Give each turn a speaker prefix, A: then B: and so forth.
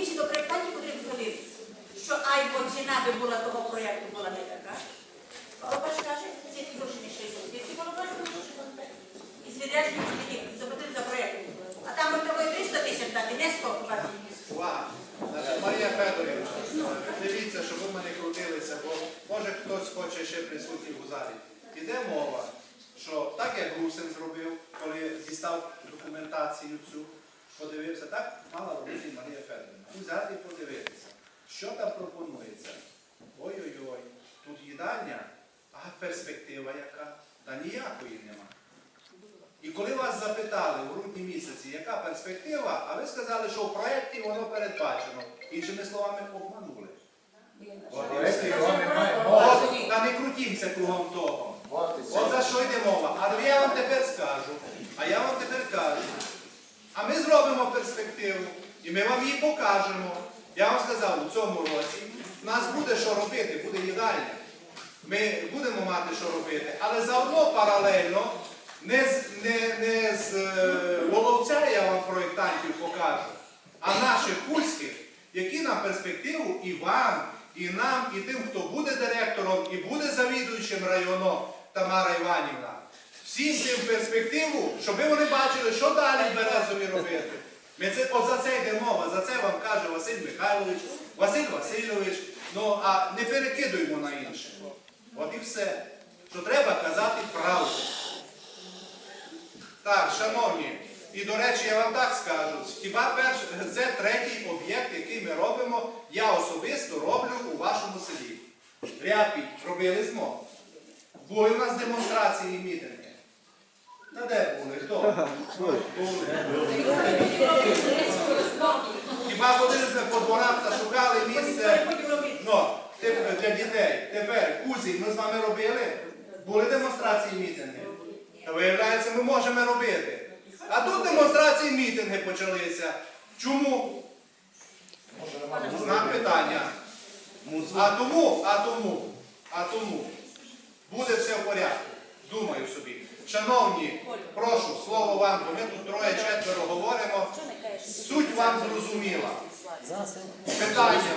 A: комісії до проєктантів потрібно подивитися, що айбо ціна би була того проєкту була не така. Голубаш каже, ці ті гроші не 60. Ці голубаш гроші І з відрядників тоді заплатили за проєкт. А там от того і 300 тисяч дати, не 120 тисяч.
B: Марія Федорівна, дивіться, щоб ви мене крутилися, бо може хтось хоче ще присутній у залі. Іде мова, що так як Русин зробив, коли дістав документацію цю, подивився, так мала робити Марія Федорівна. Взяти і подивитися, що там пропонується. Ой-ой-ой, тут їдальня, а перспектива яка? Та ніякої нема. І коли вас запитали в грудні місяці, яка перспектива, а ви сказали, що в проєкті воно передбачено. Іншими словами, обманули. Та не крутімося кругом того.
C: От
B: за що йде мова. А я вам тепер скажу. А я вам тепер кажу. А ми зробимо перспективу і ми вам її покажемо. Я вам сказав, у цьому році в нас буде що робити, буде їдальня. Ми будемо мати що робити, але заодно паралельно не з, не, не з е, Воловця я вам проєктантів покажу, а наших курських, які на перспективу і вам, і нам, і тим, хто буде директором, і буде завідуючим районом Тамара Іванівна. Всім цим перспективу, щоб вони бачили, що далі в Березові робити. Ми це, от за це йде мова, за це вам каже Василь Михайлович, Василь Васильович. Ну а не перекидуємо на інше. От і все. Що треба казати правду. Так, шановні, і до речі, я вам так скажу, хіба перш, це третій об'єкт, який ми робимо, я особисто роблю у вашому селі. Ряпі робили змог. Були у нас демонстрації і мітинги. Та де були? Хто? Хіба ходили по дворах та шукали місце ну, для дітей. Тепер кузі ми з вами робили. Були демонстрації мітинги. Та виявляється, ми можемо робити. А тут демонстрації мітинги почалися. Чому? Знак питання. А тому, а тому, а тому буде все в порядку. Думаю собі. Шановні, прошу, слово вам, бо ми тут троє-четверо говоримо. Суть вам зрозуміла. Питання.